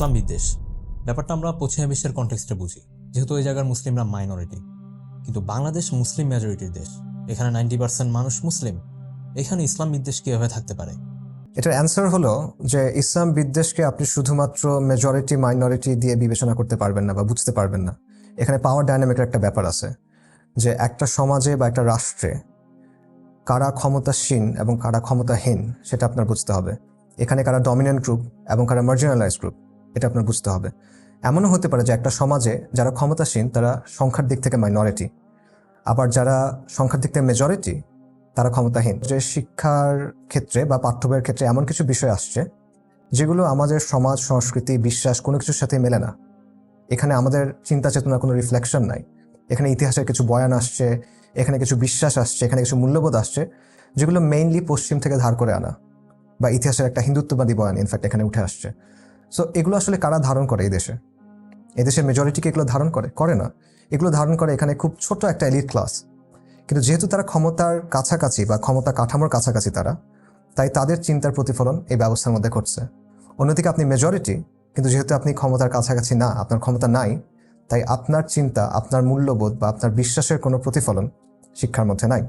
ইসলাম বিদ্বেষ। ব্যাপারটা আমরা পশ্চিমা বিশ্বের কনটেক্সটে বুঝি, যেহেতু ওই জায়গার মুসলিমরা মাইনরিটি কিন্তু বাংলাদেশ মুসলিম মেজরিটির দেশ, এখানে নাইনটি পার্সেন্ট মানুষ মুসলিম, এখানে ইসলাম বিদ্বেষ কীভাবে থাকতে পারে? এটার অ্যান্সার হলো যে ইসলাম বিদ্বেষকে আপনি শুধুমাত্র মেজরিটি মাইনরিটি দিয়ে বিবেচনা করতে পারবেন না বা বুঝতে পারবেন না। এখানে পাওয়ার ডাইনামিকের একটা ব্যাপার আছে, যে একটা সমাজে বা একটা রাষ্ট্রে কারা ক্ষমতাসীন এবং কারা ক্ষমতাহীন, সেটা আপনার বুঝতে হবে। এখানে কারা ডমিনেন্ট গ্রুপ এবং কারা মার্জিনালাইজ গ্রুপ এটা আপনার বুঝতে হবে। এমনও হতে পারে যে একটা সমাজে যারা ক্ষমতাসীন, তারা সংখ্যার দিক থেকে মাইনরিটি আবার যারা সংখ্যার দিক থেকে মেজরিটি তারা ক্ষমতাহীন। যে শিক্ষার ক্ষেত্রে বা পাঠ্য বইয়ের ক্ষেত্রে এমন কিছু বিষয় আসছে, যেগুলো আমাদের সমাজ, সংস্কৃতি, বিশ্বাস কোনো কিছুর সাথে মেলে না। এখানে আমাদের চিন্তা চেতনার কোনো রিফ্লেকশন নাই। এখানে ইতিহাসের কিছু বয়ান আসছে, এখানে কিছু বিশ্বাস আসছে, এখানে কিছু মূল্যবোধ আসছে, যেগুলো মেইনলি পশ্চিম থেকে ধার করে আনা। বা ইতিহাসের একটা হিন্দুত্ববাদী বয়ান ইনফ্যাক্ট এখানে উঠে আসছে। সো এগুলো আসলে কারা ধারণ করে এই দেশে? এদেশের মেজরিটিকে এগুলো ধারণ করে? করে না। এগুলো ধারণ করে এখানে খুব ছোট একটা এলিট ক্লাস কিন্তু যেহেতু তারা ক্ষমতার কাছাকাছি বা ক্ষমতা কাঠামোর কাছাকাছি তারা, তাই তাদের চিন্তার প্রতিফলন এই ব্যবস্থার মধ্যে ঘটছে। অন্যদিকে আপনি মেজরিটি কিন্তু যেহেতু আপনি ক্ষমতার কাছাকাছি না, আপনার ক্ষমতা নাই, তাই আপনার চিন্তা, আপনার মূল্যবোধ বা আপনার বিশ্বাসের কোনো প্রতিফলন শিক্ষার মধ্যে নাই।